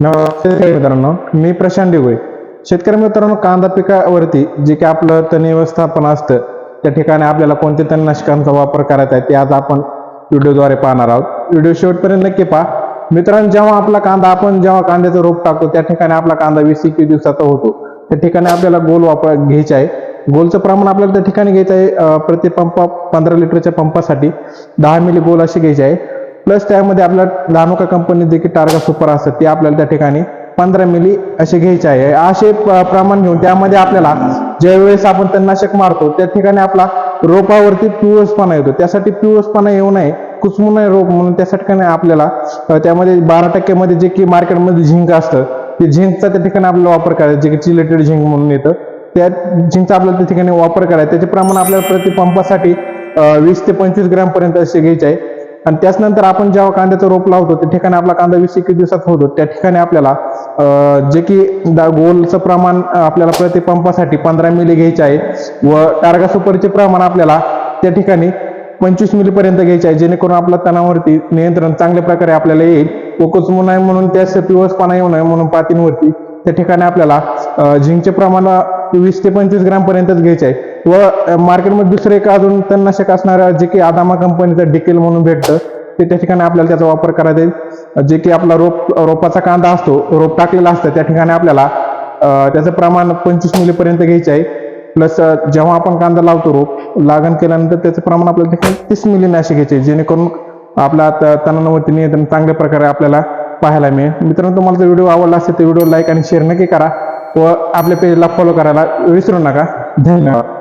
नमस्ते मित्रांनो मी प्रशांत डिगोय शेतकरी मित्रांनो कांदा पिकावरती जे की आपलं तण व्यवस्थापन असतं त्या ठिकाणी आपल्याला कोणत्या तणनाशकांचा वापर करायचा आहे ते आज आपण व्हिडिओद्वारे पाहणार आहोत. व्हिडिओ शेवटपर्यंत नक्की पहा. मित्रांनो जेव्हा आपला कांदा आपण जेव्हा कांद्याचं रोप टाकतो त्या ठिकाणी आपला कांदा वीस एकवीस दिवसाचा होतो. त्या ठिकाणी आपल्याला गोल वापर घ्यायचा आहे. गोलचं प्रमाण आपल्याला त्या ठिकाणी घ्यायचं आहे प्रति पंप पंधरा लिटरच्या पंपासाठी दहा मिली गोल असे घ्यायचे आहे. प्लस त्यामध्ये आपल्या लानोका कंपनी जे की टार्गा सुपर असतात. ते आपल्याला त्या ठिकाणी पंधरा मिली असे घ्यायचे आहे. असे प्रमाण घेऊन त्यामध्ये आपल्याला ज्यावेळेस आपण तणनाशक मारतो त्या ठिकाणी आपला रोपावरती पिवळसपणा येतो. त्यासाठी पिवळसपणा येऊ नये कुचमू नये रोप म्हणून त्यासाठी आपल्याला त्यामध्ये बारा टक्क्यामध्ये जे की मार्केटमध्ये झिंक असतं ते झिंकचा त्या ठिकाणी आपल्याला वापर करायचा. जे की चिलेटेड झिंक म्हणून येतं. त्या झिंकचा आपल्याला त्या ठिकाणी वापर करायचा. त्याचे प्रमाण आपल्याला प्रति पंपासाठी वीस ते पंचवीस ग्रॅम पर्यंत असे घ्यायचे आहे. आणि त्याचनंतर आपण जेव्हा कांद्याचं रोप लावतो त्या ठिकाणी आपला कांदा वीस एकवीस दिवसात होतो. त्या ठिकाणी आपल्याला जे की गोलचं प्रमाण आपल्याला प्रतिपंपासाठी पंधरा मिली घ्यायचे आहे व टार्गा सुपरचे प्रमाण आपल्याला त्या ठिकाणी पंचवीस मिली पर्यंत घ्यायचे आहे. जेणेकरून आपल्या तणावरती नियंत्रण चांगल्या प्रकारे आपल्याला येईल. कोकोच म्हणू नये म्हणून त्यास पिवसपणा येऊ नये म्हणून पातींवरती त्या ठिकाणी आपल्याला झिंकचे प्रमाण वीस ते पंचवीस ग्रामपर्यंतच घ्यायचे आहे. व मार्केटमध्ये दुसरं एक अजून तणनाशक असणारं जे की आदामा कंपनीचं डिकेल म्हणून भेटतं ते त्या ठिकाणी आपल्याला त्याचा वापर करायचा येईल जे की आपला रोप रोपाचा कांदा असतो रोप टाकलेला असतं त्या ठिकाणी आपल्याला त्याचं प्रमाण पंचवीस मिलीपर्यंत घ्यायचं आहे. प्लस जेव्हा आपण कांदा लावतो रोप लागण केल्यानंतर त्याचं प्रमाण आपल्याला ठिकाणी तीस मिली नाशे घ्यायचे आहे. जेणेकरून आपला त- तणांवरती नियंत्रण चांगल्या प्रकारे आपल्याला पाहायला मिळेल. मित्रांनो तुम्हाला जर व्हिडिओ आवडला असेल तर व्हिडिओ लाईक आणि शेअर नक्की करा व आपल्या पेजला फॉलो करायला विसरू नका. धन्यवाद.